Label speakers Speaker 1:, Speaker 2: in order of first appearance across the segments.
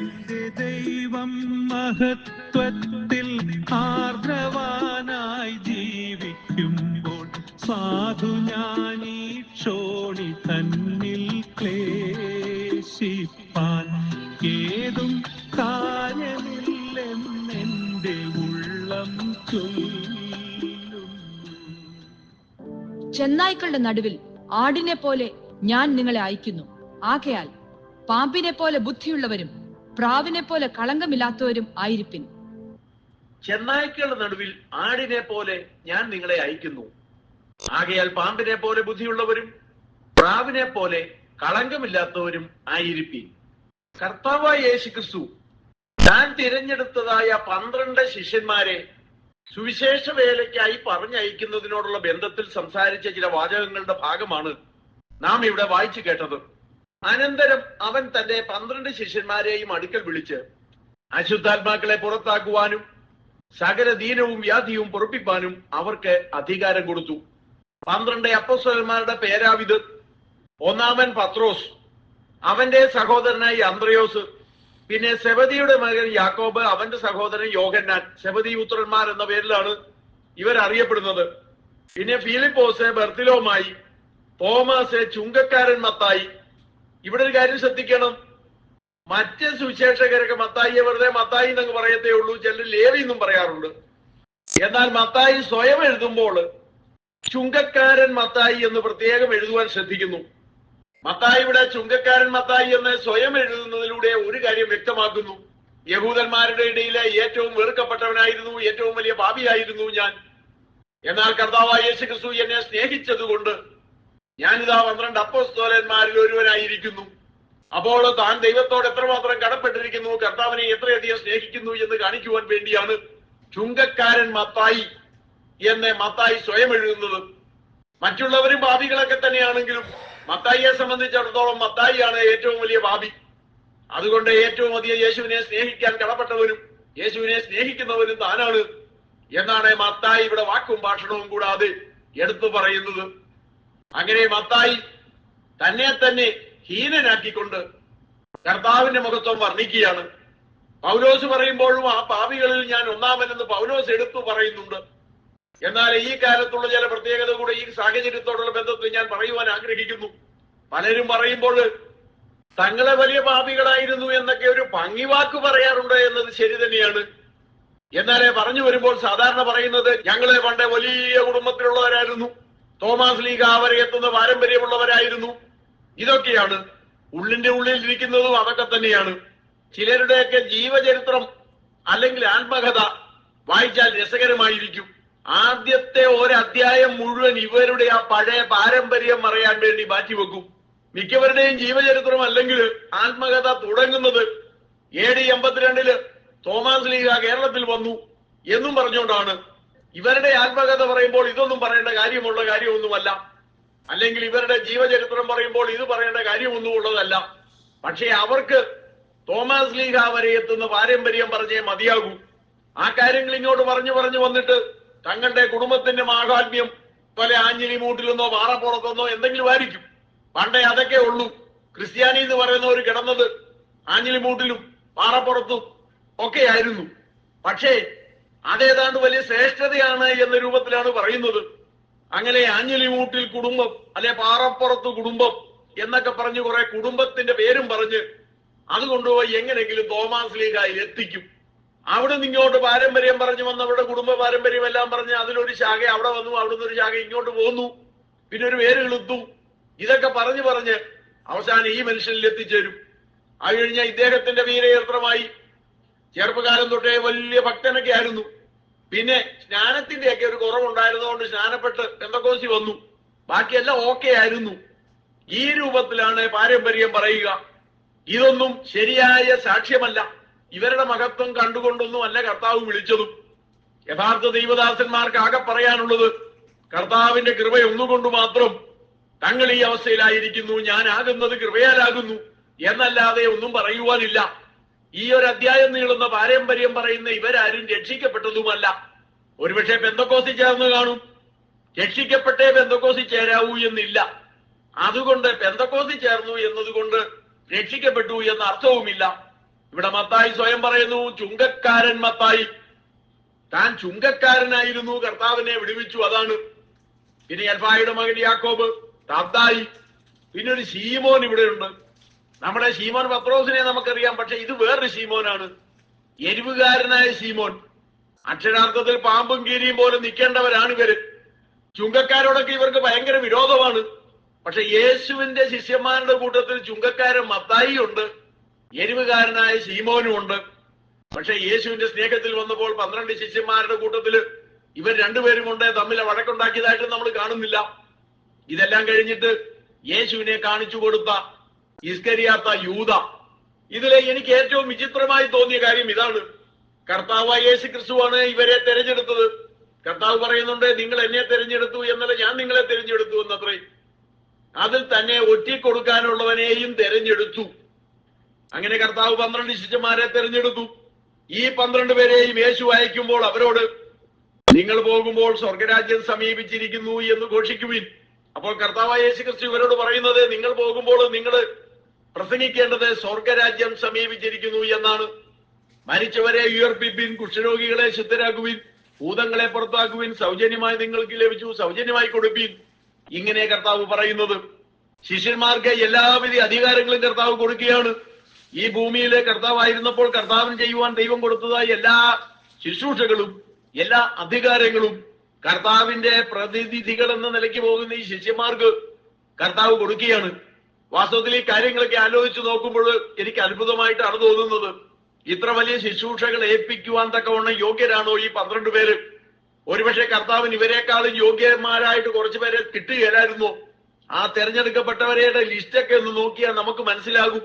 Speaker 1: എന്റെ ദൈവം മഹത്വത്തിൽ ആർദ്രവാനായി ജീവിക്കുമ്പോൾ സാധു ഈ ക്ഷോണി തന്നിൽ ക്ലേശിപ്പാൻ. ഏതും കാര്യമില്ലെന്നെന്റെ ഉള്ളം
Speaker 2: ചെന്നായ്ക്കളുടെ നടുവിൽ ആടിനെ പോലെ ഞാൻ നിങ്ങളെ അയക്കുന്നു. ആകയാൽ പാമ്പിനെ പോലെ ബുദ്ധിയുള്ളവരും പ്രാവിനെ പോലെ കളങ്കമില്ലാത്തവരും ആയിരിപ്പിൻ.
Speaker 3: ചെന്നായ്ക്കളുടെ നടുവിൽ ആടിനെ പോലെ ഞാൻ നിങ്ങളെ അയക്കുന്നു. ആകയാൽ പാമ്പിനെ പോലെ ബുദ്ധിയുള്ളവരും പ്രാവിനെ പോലെ കളങ്കമില്ലാത്തവരും ആയിരിപ്പിൻ. കർത്താവായ യേശു ക്രിസ്തു താൻ തിരഞ്ഞെടുത്തതായ പന്ത്രണ്ട് ശിഷ്യന്മാരെ സുവിശേഷ വേലയ്ക്കായി പറഞ്ഞയക്കുന്നതിനോടുള്ള ബന്ധത്തിൽ സംസാരിച്ച ചില വാചകങ്ങളുടെ ഭാഗമാണ് നാം ഇവിടെ വായിച്ചു കേട്ടത്. അനന്തരം അവൻ തന്റെ പന്ത്രണ്ട് ശിഷ്യന്മാരെയും അടുക്കൽ വിളിച്ച് അശുദ്ധാത്മാക്കളെ പുറത്താക്കുവാനും സകല ദീനവും വ്യാധിയും പൊറപ്പിപ്പാനും അവർക്ക് അധികാരം കൊടുത്തു. പന്ത്രണ്ട് അപ്പസ്വലന്മാരുടെ പേരാവിത്. ഒന്നാമൻ പത്രോസ് അവന്റെ സഹോദരനായി അന്ത്രയോസ് പിന്നെ സെബദിയുടെ മകൻ യാക്കോബ് അവന്റെ സഹോദരൻ യോഗന്നാൻ സെബദി പുത്രന്മാർ എന്ന പേരിലാണ് ഇവർ അറിയപ്പെടുന്നത്. പിന്നെ ഫിലിപ്പോസ് ബർത്തിലോമായി തോമസ് ചുങ്കക്കാരൻ മത്തായി ഇവിടെ ഒരു കാര്യം ശ്രദ്ധിക്കണം. മറ്റ് സുവിശേഷകരൊക്കെ മത്തായിയെ വെറുതെ മത്തായി എന്നങ്ങ് പറയത്തേ ഉള്ളൂ ചിലർ ലേവി എന്നും പറയാറുണ്ട്. എന്നാൽ മത്തായി സ്വയം എഴുതുമ്പോൾ ചുങ്കക്കാരൻ മത്തായി എന്ന് പ്രത്യേകം എഴുതുവാൻ ശ്രദ്ധിക്കുന്നു. മത്തായി ഇവിടെ ചുങ്കക്കാരൻ മത്തായി എന്ന് സ്വയം എഴുതുന്നതിലൂടെ ഒരു കാര്യം വ്യക്തമാക്കുന്നു. യഹൂദന്മാരുടെ ഇടയിലെ ഏറ്റവും വെറുക്കപ്പെട്ടവനായിരുന്നു ഏറ്റവും വലിയ പാപിയായിരുന്നു ഞാൻ. എന്നാൽ കർത്താവായ യേശു ക്രിസ്തു എന്നെ സ്നേഹിച്ചതുകൊണ്ട് ഞാനിതാ പന്ത്രണ്ട് അപ്പോസ്തോലന്മാരിൽ ഒരുവനായിരിക്കുന്നു. അപ്പോൾ താൻ ദൈവത്തോട് എത്രമാത്രം കടപ്പെട്ടിരിക്കുന്നു കർത്താവിനെ എത്രയധികം സ്നേഹിക്കുന്നു എന്ന് കാണിക്കുവാൻ വേണ്ടിയാണ് ചുങ്കക്കാരൻ മത്തായി എന്ന് മത്തായി സ്വയം എഴുതുന്നത്. മറ്റുള്ളവരും ഭാവികളൊക്കെ തന്നെയാണെങ്കിലും മത്തായിയെ സംബന്ധിച്ചിടത്തോളം മത്തായിയാണ് ഏറ്റവും വലിയ ഭാവി അതുകൊണ്ട് ഏറ്റവും അധികം യേശുവിനെ സ്നേഹിക്കാൻ കടപ്പെട്ടവരും യേശുവിനെ സ്നേഹിക്കുന്നവരും താനാണ്. എന്നാണ് മത്തായി ഇവിടെ വാക്കും ഭാഷണവും കൂടാതെ എടുത്തു പറയുന്നത്. അങ്ങനെ മത്തായി തന്നെ തന്നെ ഹീനനാക്കിക്കൊണ്ട് കർത്താവിന്റെ മുഖത്വം വർണിക്കുകയാണ്. പൗലോസ് പറയുമ്പോഴും ആ പാവികളിൽ ഞാൻ ഒന്നാമനെന്ന് പൗലോസ് എടുത്തു പറയുന്നുണ്ട്. എന്നാൽ ഈ കാലത്തുള്ള ചില പ്രത്യേകത കൂടെ ഈ സാഹചര്യത്തോടുള്ള ബന്ധത്തിൽ ഞാൻ പറയുവാൻ ആഗ്രഹിക്കുന്നു. പലരും പറയുമ്പോൾ തങ്ങളെ വലിയ പാപികളായിരുന്നു എന്നൊക്കെ ഒരു ഭംഗിവാക്ക് പറയാറുണ്ട് എന്നത് ശരി തന്നെയാണ്. എന്നാലേ പറഞ്ഞു വരുമ്പോൾ സാധാരണ പറയുന്നത് ഞങ്ങളെ പണ്ട് വലിയ കുടുംബത്തിലുള്ളവരായിരുന്നു. തോമാസ് ലീഗ അവരെ എത്തുന്ന പാരമ്പര്യമുള്ളവരായിരുന്നു. ഇതൊക്കെയാണ് ഉള്ളിന്റെ ഉള്ളിൽ ഇരിക്കുന്നതും അതൊക്കെ തന്നെയാണ്. ചിലരുടെയൊക്കെ ജീവചരിത്രം അല്ലെങ്കിൽ ആത്മകഥ വായിച്ചാൽ രസകരമായിരിക്കും. ആദ്യത്തെ ഒരധ്യായം മുഴുവൻ ഇവരുടെ ആ പഴയ പാരമ്പര്യം അറിയാൻ വേണ്ടി മാറ്റിവെക്കും. മിക്കവരുടെയും ജീവചരിത്രം അല്ലെങ്കിൽ ആത്മകഥ തുടങ്ങുന്നത് എ ഡി എൺപത്തിരണ്ടിൽ തോമാസ് ലീഗ കേരളത്തിൽ വന്നു എന്നും പറഞ്ഞുകൊണ്ടാണ്. ഇവരുടെ ആത്മകഥ പറയുമ്പോൾ ഇതൊന്നും പറയേണ്ട കാര്യമുള്ള കാര്യമൊന്നുമല്ല. അല്ലെങ്കിൽ ഇവരുടെ ജീവചരിത്രം പറയുമ്പോൾ ഇത് പറയേണ്ട കാര്യമൊന്നും ഉള്ളതല്ല പക്ഷേ അവർക്ക് തോമസ് ലീഹ വരെ എത്തുന്ന പാരമ്പര്യം പറഞ്ഞേ മതിയാകൂ. ആ കാര്യങ്ങൾ ഇങ്ങോട്ട് പറഞ്ഞു പറഞ്ഞു വന്നിട്ട് തങ്ങളുടെ കുടുംബത്തിന്റെ മാഹാത്മ്യം പല ആഞ്ഞിലി മൂട്ടിലെന്നോ വാറപ്പുറത്തെന്നോ എന്തെങ്കിലും ആയിരിക്കും. പണ്ടേ അതൊക്കെ ഉള്ളൂ. ക്രിസ്ത്യാനി എന്ന് പറയുന്നവർ കിടന്നത് ആഞ്ഞിലി മൂട്ടിലും പാറപ്പുറത്തും ഒക്കെ ആയിരുന്നു പക്ഷേ അതേതാണ്ട് വലിയ ശ്രേഷ്ഠതയാണ് എന്ന രൂപത്തിലാണ് പറയുന്നത്. അങ്ങനെ ആഞ്ഞലിമൂട്ടിൽ കുടുംബം അല്ലെ പാറപ്പുറത്ത് കുടുംബം എന്നൊക്കെ പറഞ്ഞ് കുറെ കുടുംബത്തിന്റെ പേരും പറഞ്ഞ് അത് കൊണ്ടുപോയി എങ്ങനെങ്കിലും തോമാസ് ലീഗായി എത്തിക്കും. അവിടെ നിന്ന് ഇങ്ങോട്ട് പാരമ്പര്യം പറഞ്ഞു വന്ന് അവരുടെ കുടുംബ പാരമ്പര്യം എല്ലാം പറഞ്ഞ് അതിലൊരു ശാഖ അവിടെ വന്നു അവിടുന്ന് ഒരു ശാഖ ഇങ്ങോട്ട് പോന്നു. പിന്നെ ഒരു പേര് കിളുത്തു. ഇതൊക്കെ പറഞ്ഞു പറഞ്ഞ് അവസാനം ഈ മനുഷ്യനിൽ എത്തിച്ചേരും. അത് കഴിഞ്ഞ ഇദ്ദേഹത്തിന്റെ വീരയന്ത്രമായി ചെറുപ്പകാലം തൊട്ടേ വലിയ ഭക്തനൊക്കെ ആയിരുന്നു. പിന്നെ സ്നാനത്തിന്റെ ഒക്കെ ഒരു കുറവുണ്ടായിരുന്നതുകൊണ്ട് സ്നാനപ്പെട്ട് എന്തൊക്കെ വന്നു. ബാക്കിയെല്ലാം ഓക്കെ ആയിരുന്നു. ഈ രൂപത്തിലാണ് പാരമ്പര്യം പറയുക. ഇതൊന്നും ശരിയായ സാക്ഷ്യമല്ല. ഇവരുടെ മഹത്വം കണ്ടുകൊണ്ടൊന്നും അല്ല കർത്താവ് വിളിച്ചതും. യഥാർത്ഥ ദൈവദാസന്മാർക്ക് ആകെ പറയാനുള്ളത് കർത്താവിന്റെ കൃപയൊന്നുകൊണ്ട് മാത്രം തങ്ങൾ ഈ അവസ്ഥയിലായിരിക്കുന്നു ഞാൻ ആകുന്നത് കൃപയാലാകുന്നു എന്നല്ലാതെ ഒന്നും പറയുവാനില്ല. ഈ ഒരു അധ്യായം നീളുന്ന പാരമ്പര്യം പറയുന്ന ഇവരാരും രക്ഷിക്കപ്പെട്ടതുമല്ല. ഒരുപക്ഷെ പെന്തക്കോസി ചേർന്ന് കാണും. രക്ഷിക്കപ്പെട്ടേ പെന്തക്കോസി ചേരാവൂ എന്നില്ല. അതുകൊണ്ട് പെന്തക്കോസി ചേർന്നു എന്നതുകൊണ്ട് രക്ഷിക്കപ്പെട്ടു എന്ന അർത്ഥവുമില്ല. ഇവിടെ മത്തായി സ്വയം പറയുന്നു ചുങ്കക്കാരൻ മത്തായി. താൻ ചുങ്കക്കാരനായിരുന്നു കർത്താവിനെ വിടുവിച്ചു അതാണ്. പിന്നെ എൽഫായുടെ മകൻ യാക്കോബ് താത്തായി പിന്നെ ഒരു ശീമോൻ ഇവിടെയുണ്ട്. നമ്മുടെ ഷീമോൻ പത്രോസിനെ നമുക്കറിയാം പക്ഷെ ഇത് വേറൊരു ഷീമോനാണ് എരിവുകാരനായ ഷീമോൻ അക്ഷരാർത്ഥത്തിൽ പാമ്പും കീരിയും പോലെ നിൽക്കേണ്ടവരാണ് ഇവർ. ചുങ്കക്കാരോടൊക്കെ ഇവർക്ക് ഭയങ്കര വിരോധമാണ്. പക്ഷെ യേശുവിന്റെ ശിഷ്യന്മാരുടെ കൂട്ടത്തിൽ ചുങ്കക്കാരൻ മത്തായി ഉണ്ട് എരിവുകാരനായ ഷീമോനും ഉണ്ട്. പക്ഷെ യേശുവിന്റെ സ്നേഹത്തിൽ വന്നപ്പോൾ പന്ത്രണ്ട് ശിഷ്യന്മാരുടെ കൂട്ടത്തിൽ ഇവർ രണ്ടുപേരും കൊണ്ട് തമ്മിൽ വഴക്കുണ്ടാക്കിയതായിട്ട് നമ്മൾ കാണുന്നില്ല. ഇതെല്ലാം കഴിഞ്ഞിട്ട് യേശുവിനെ കാണിച്ചു കൊടുത്ത ഇസ്കരിയാത്ത യൂത. ഇതിലെ എനിക്ക് ഏറ്റവും വിചിത്രമായി തോന്നിയ കാര്യം ഇതാണ്. കർത്താവ് യേശു ക്രിസ്തുവാണ് ഇവരെ തെരഞ്ഞെടുത്തത്. കർത്താവ് പറയുന്നുണ്ട് നിങ്ങൾ എന്നെ തിരഞ്ഞെടുത്തു എന്നല്ല ഞാൻ നിങ്ങളെ തിരഞ്ഞെടുത്തു എന്നത്രേ. അതിൽ തന്നെ ഒറ്റിക്കൊടുക്കാനുള്ളവനെയും തിരഞ്ഞെടുത്തു. അങ്ങനെ കർത്താവ് പന്ത്രണ്ട് ശിഷ്യന്മാരെ തിരഞ്ഞെടുത്തു. ഈ പന്ത്രണ്ട് പേരെയും യേശു അയക്കുമ്പോൾ അവരോട് നിങ്ങൾ പോകുമ്പോൾ സ്വർഗരാജ്യം സമീപിച്ചിരിക്കുന്നു എന്ന് ഘോഷിക്കുവിൻ. അപ്പോൾ കർത്താവ് യേശു ക്രിസ്തു ഇവരോട് പറയുന്നത് നിങ്ങൾ പോകുമ്പോൾ നിങ്ങൾ പ്രസംഗിക്കേണ്ടത് സ്വർഗരാജ്യം സമീപിച്ചിരിക്കുന്നു എന്നാണ്. മരിച്ചവരെ ഉയർപ്പിപ്പിൻ കുഷ്ഠരോഗികളെ ശുദ്ധരാക്കുവിൻ ഭൂതങ്ങളെ പുറത്താക്കുവിൻ സൗജന്യമായി നിങ്ങൾക്ക് ലഭിച്ചു സൗജന്യമായി കൊടുപ്പിൻ. ഇങ്ങനെ കർത്താവ് പറയുന്നത്. ശിഷ്യന്മാർക്ക് എല്ലാവിധ അധികാരങ്ങളും കർത്താവ് കൊടുക്കുകയാണ്. ഈ ഭൂമിയിലെ കർത്താവായിരുന്നപ്പോൾ കർത്താവിന് ചെയ്യുവാൻ ദൈവം കൊടുത്തതായ എല്ലാ ശുശ്രൂഷകളും എല്ലാ അധികാരങ്ങളും കർത്താവിന്റെ പ്രതിനിധികൾ എന്ന നിലയ്ക്ക് പോകുന്ന ഈ ശിഷ്യന്മാർക്ക് കർത്താവ് കൊടുക്കുകയാണ്. വാസ്തവത്തിൽ ഈ കാര്യങ്ങളൊക്കെ ആലോചിച്ച് നോക്കുമ്പോൾ എനിക്ക് അത്ഭുതമായിട്ടാണ് തോന്നുന്നത് ഇത്ര വലിയ ശുശ്രൂഷകൾ ഏൽപ്പിക്കുവാൻ തക്കവണ്ണം യോഗ്യരാണോ ഈ പന്ത്രണ്ട് പേര്? ഒരുപക്ഷെ കർത്താവിന് ഇവരെക്കാളും യോഗ്യന്മാരായിട്ട് കുറച്ചു പേരെ കിട്ടുകയായിരുന്നു. ആ തെരഞ്ഞെടുക്കപ്പെട്ടവരുടെ ലിസ്റ്റൊക്കെ ഒന്ന് നോക്കിയാൽ നമുക്ക് മനസ്സിലാകും.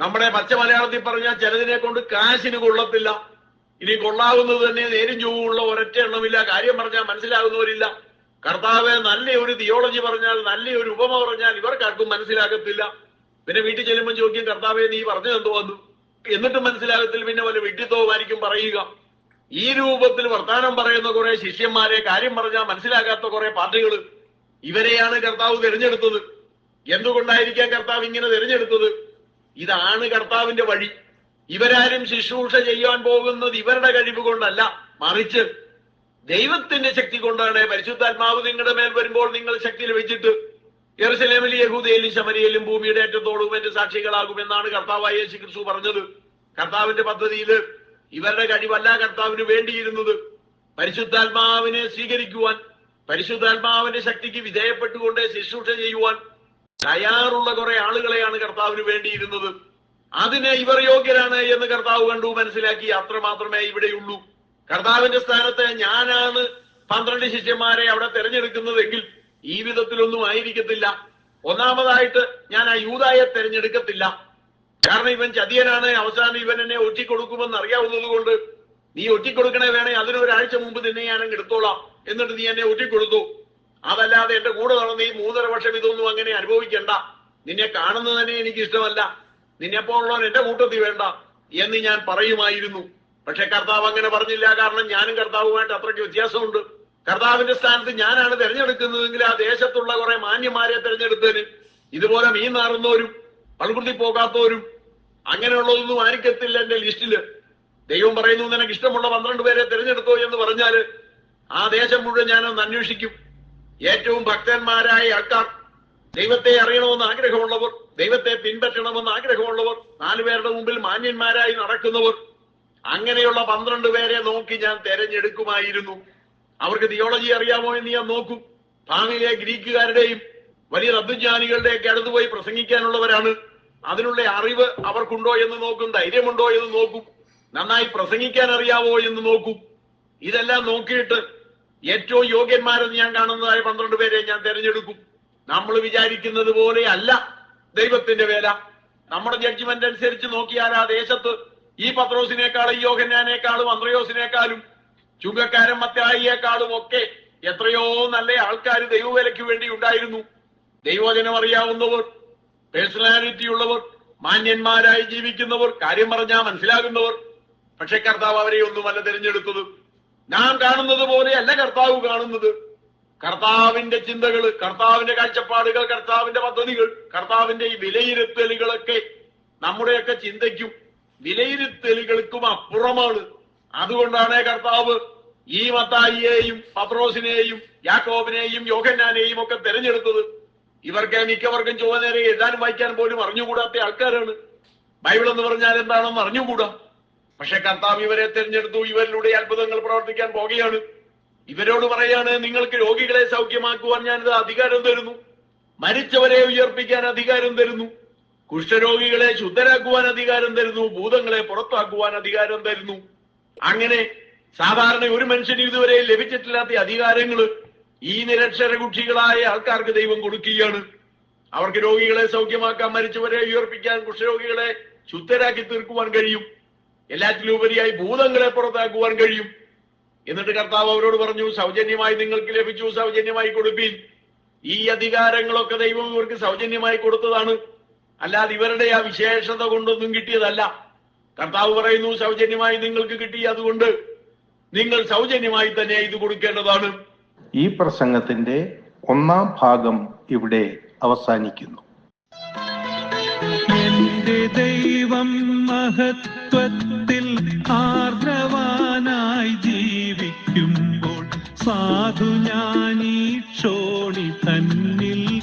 Speaker 3: നമ്മുടെ പച്ച മലയാളത്തിൽ പറഞ്ഞാൽ ചിലതിനെ കൊണ്ട് കാശിന് കൊള്ളത്തില്ല. ഇനി കൊള്ളാവുന്നത് തന്നെ നേരും ചൊവ്വുള്ള ഒരൊറ്റ എണ്ണമില്ല. കാര്യം പറഞ്ഞാൽ മനസ്സിലാകുന്നവരില്ല. കർത്താവ് നല്ല ഒരു തിയോളജി പറഞ്ഞാൽ നല്ല ഒരു ഉപമ പറഞ്ഞാൽ ഇവർക്കാർക്കും മനസ്സിലാകത്തില്ല. പിന്നെ വീട്ടിൽ ചെല്ലുമ്പോൾ ചോദിക്കും കർത്താവെ നീ പറഞ്ഞത് എന്തോ വന്നു എന്നിട്ടും മനസ്സിലാകത്തില്ല. പിന്നെ വല്ല വിഡ്ഢിത്തവുമായിരിക്കും പറയുക. ഈ രൂപത്തിൽ വർത്താനം പറയുന്ന കുറെ ശിഷ്യന്മാരെ കാര്യം പറഞ്ഞാൽ മനസ്സിലാകാത്ത കുറെ പാർട്ടികൾ ഇവരെയാണ് കർത്താവ് തിരഞ്ഞെടുത്തത്. എന്തുകൊണ്ടായിരിക്കാം കർത്താവ് ഇങ്ങനെ തിരഞ്ഞെടുത്തത്? ഇതാണ് കർത്താവിന്റെ വഴി. ഇവരാരും ശുശ്രൂഷ ചെയ്യാൻ പോകുന്നത് ഇവരുടെ കഴിവ് കൊണ്ടല്ല. മറിച്ച് ദൈവത്തിന്റെ ശക്തി കൊണ്ടാണ് പരിശുദ്ധാത്മാവ് നിങ്ങളുടെ മേൽ വരുമ്പോൾ നിങ്ങൾ ശക്തി ലഭിച്ചിട്ട് യെറുസലേമിൽ യഹൂദയിലും ശമരിയിലും ഭൂമിയുടെ ഏറ്റത്തോളവും എന്റെ സാക്ഷികളാകുമെന്നാണ് കർത്താവായ യേശു ക്രിസ്തു പറഞ്ഞത്. കർത്താവിന്റെ പദ്ധതിയിൽ ഇവരുടെ കഴിവല്ല കർത്താവിന് വേണ്ടിയിരുന്നത്. പരിശുദ്ധാത്മാവിനെ സ്വീകരിക്കുവാൻ പരിശുദ്ധാത്മാവിന്റെ ശക്തിക്ക് വിധേയപ്പെട്ടുകൊണ്ട് ശുശ്രൂഷ ചെയ്യുവാൻ തയ്യാറുള്ള കുറെ ആളുകളെയാണ് കർത്താവിന് വേണ്ടിയിരുന്നത്. അതിനെ ഇവർ യോഗ്യരാണ് എന്ന് കർത്താവ് കണ്ടു മനസ്സിലാക്കി അത്രമാത്രമേ ഇവിടെയുള്ളൂ. കർത്താവിന്റെ സ്ഥാനത്ത് ഞാനാണ് പന്ത്രണ്ട് ശിഷ്യന്മാരെ അവിടെ തെരഞ്ഞെടുക്കുന്നതെങ്കിൽ ഈ വിധത്തിലൊന്നും ആയിരിക്കത്തില്ല. ഒന്നാമതായിട്ട് ഞാൻ ആ യൂതായെ തെരഞ്ഞെടുക്കത്തില്ല. കാരണം ഇവൻ ചതിയനാണ്. അവസാനം ഇവൻ എന്നെ ഒറ്റിക്കൊടുക്കുമെന്ന് അറിയാവുന്നത് കൊണ്ട് നീ ഒറ്റിക്കൊടുക്കണേ വേണേ. അതിന് ഒരാഴ്ച മുമ്പ് നിന്നെ ഞാൻ എടുത്തോളാം. എന്നിട്ട് നീ എന്നെ ഒറ്റിക്കൊടുത്തു. അതല്ലാതെ എന്റെ കൂടെ നടന്ന ഈ മൂന്നര വർഷം ഇതൊന്നും അങ്ങനെ അനുഭവിക്കണ്ട. നിന്നെ കാണുന്നത് തന്നെ എനിക്ക് ഇഷ്ടമല്ല നിന്നെപ്പോ ഉള്ളവൻ എന്റെ കൂട്ടത്തിൽ വേണ്ട എന്ന് ഞാൻ പറയുമായിരുന്നു. പക്ഷെ കർത്താവ് അങ്ങനെ പറഞ്ഞില്ല. കാരണം ഞാനും കർത്താവുമായിട്ട് അത്രയ്ക്ക് വ്യത്യാസമുണ്ട്. കർത്താവിന്റെ സ്ഥാനത്ത് ഞാനാണ് തെരഞ്ഞെടുക്കുന്നതെങ്കിൽ ആ ദേശത്തുള്ള കുറെ മാന്യന്മാരെ തെരഞ്ഞെടുത്തതിന് ഇതുപോലെ മീൻ നാറുന്നവരും പൾകുത്തി പോകാത്തവരും അങ്ങനെയുള്ളതൊന്നും ആയിരിക്കത്തില്ല എന്റെ ലിസ്റ്റിൽ. ദൈവം പറയുന്നു നിനക്ക് ഇഷ്ടമുള്ള പന്ത്രണ്ട് പേരെ തിരഞ്ഞെടുത്തോ എന്ന് പറഞ്ഞാൽ ആ ദേശം മുഴുവൻ ഞാനൊന്ന് അന്വേഷിക്കും. ഏറ്റവും ഭക്തന്മാരായ ആൾക്കാർ ദൈവത്തെ അറിയണമെന്ന് ആഗ്രഹമുള്ളവർ ദൈവത്തെ പിൻപറ്റണമെന്ന് ആഗ്രഹമുള്ളവർ നാലുപേരുടെ മുമ്പിൽ മാന്യന്മാരായി നടക്കുന്നവർ അങ്ങനെയുള്ള പന്ത്രണ്ട് പേരെ നോക്കി ഞാൻ തെരഞ്ഞെടുക്കുമായിരുന്നു. അവർക്ക് തിയോളജി അറിയാമോ എന്ന് ഞാൻ നോക്കും. ഭാവിയിലെ ഗ്രീക്കുകാരുടെയും വലിയ തത്വജ്ഞാനികളുടെയൊക്കെ അടുത്ത് പോയി പ്രസംഗിക്കാനുള്ളവരാണ്. അതിനുള്ള അറിവ് അവർക്കുണ്ടോ എന്ന് നോക്കും ധൈര്യമുണ്ടോ എന്ന് നോക്കും. നന്നായി പ്രസംഗിക്കാൻ അറിയാവോ എന്ന് നോക്കും. ഇതെല്ലാം നോക്കിയിട്ട് ഏറ്റവും യോഗ്യന്മാരെന്ന് ഞാൻ കാണുന്നതായ പന്ത്രണ്ട് പേരെ ഞാൻ തിരഞ്ഞെടുക്കും. നമ്മൾ വിചാരിക്കുന്നത് പോലെ അല്ല ദൈവത്തിന്റെ വേല. നമ്മുടെ ജഡ്ജ്മെന്റ് അനുസരിച്ച് നോക്കിയാൽ ആ ദേശത്ത് ഈ പത്രോസിനേക്കാളും യോഹന്നാനേക്കാളും അന്ത്രയോസിനേക്കാളും ചുങ്കക്കാരൻ മത്തായിയേക്കാളും ഒക്കെ എത്രയോ നല്ല ആൾക്കാർ ദൈവവിലയ്ക്ക് വേണ്ടി ഉണ്ടായിരുന്നു. ദൈവവചനം അറിയാവുന്നവർ പേഴ്സണാലിറ്റി ഉള്ളവർ മാന്യന്മാരായി ജീവിക്കുന്നവർ കാര്യം പറഞ്ഞാൽ മനസ്സിലാകുന്നവർ. പക്ഷെ കർത്താവ് അവരെ ഒന്നുമല്ല തിരഞ്ഞെടുത്തത്. നാം കാണുന്നത് പോലെ അല്ല കർത്താവ് കാണുന്നത്. കർത്താവിന്റെ ചിന്തകൾ കർത്താവിന്റെ കാഴ്ചപ്പാടുകൾ കർത്താവിന്റെ പദ്ധതികൾ കർത്താവിന്റെ ഈ വിലയിരുത്തലുകളൊക്കെ നമ്മുടെയൊക്കെ ചിന്തയ്ക്കും വിലയിരുത്തലുകൾക്കും അപ്പുറമാണ്. അതുകൊണ്ടാണ് കർത്താവ് ഈ മത്തായിയെയും പത്രോസിനെയും യാക്കോബിനെയും യോഗന്നാനെയും ഒക്കെ തെരഞ്ഞെടുത്തത്. ഇവർക്ക് മിക്കവർക്കും ചുവനേരെ എഴുതാനും വായിക്കാൻ പോലും അറിഞ്ഞുകൂടാത്ത ആൾക്കാരാണ്. ബൈബിൾ എന്ന് പറഞ്ഞാൽ എന്താണെന്ന് അറിഞ്ഞുകൂടാ. പക്ഷെ കർത്താവ് ഇവരെ തിരഞ്ഞെടുത്തു. ഇവരിലൂടെ അത്ഭുതങ്ങൾ പ്രവർത്തിക്കാൻ പോകുകയാണ് ഇവരോട് പറയാണ് നിങ്ങൾക്ക് രോഗികളെ സൗഖ്യമാക്കുവാൻ ഞാനിത് അധികാരം തരുന്നു. മരിച്ചവരെ ഉയർപ്പിക്കാൻ അധികാരം തരുന്നു. കുഷ്ഠരോഗികളെ ശുദ്ധരാക്കുവാൻ അധികാരം തരുന്നു ഭൂതങ്ങളെ പുറത്താക്കുവാൻ അധികാരം തരുന്നു. അങ്ങനെ സാധാരണ ഒരു മനുഷ്യന് ഇതുവരെ ലഭിച്ചിട്ടില്ലാത്ത അധികാരങ്ങൾ ഈ നിരക്ഷര കുക്ഷികളായ ആൾക്കാർക്ക് ദൈവം കൊടുക്കുകയാണ്. അവർക്ക് രോഗികളെ സൗഖ്യമാക്കാൻ മരിച്ചവരെ ഉയർപ്പിക്കാൻ കുഷ്ഠരോഗികളെ ശുദ്ധരാക്കി തീർക്കുവാൻ കഴിയും. എല്ലാറ്റിലും ഉപരിയായി ഭൂതങ്ങളെ പുറത്താക്കുവാൻ കഴിയും. എന്നിട്ട് കർത്താവ് അവരോട് പറഞ്ഞു സൗജന്യമായി നിങ്ങൾക്ക് ലഭിച്ചു സൗജന്യമായി കൊടുപ്പീൻ. ഈ അധികാരങ്ങളൊക്കെ ദൈവം ഇവർക്ക് സൗജന്യമായി കൊടുത്തതാണ്. അല്ലാതെ ഇവരുടെ ആ വിശേഷത കൊണ്ടൊന്നും കിട്ടിയതല്ല. കർത്താവ് പറയുന്നു സൗജന്യമായി നിങ്ങൾക്ക് കിട്ടി. അതുകൊണ്ട് നിങ്ങൾ സൗജന്യമായി തന്നെ ഇത് കൊടുക്കേണ്ടതാണ്.
Speaker 4: ഈ പ്രസംഗത്തിന്റെ ഒന്നാം ഭാഗം ഇവിടെ അവസാനിക്കുന്നു.
Speaker 1: എന്റെ ദൈവം മഹത്വത്തിൽ ആർദ്രവാനായി ജീവിക്കുമ്പോൾ സാധു ഞാനീ ക്ഷോണി തന്നിൽ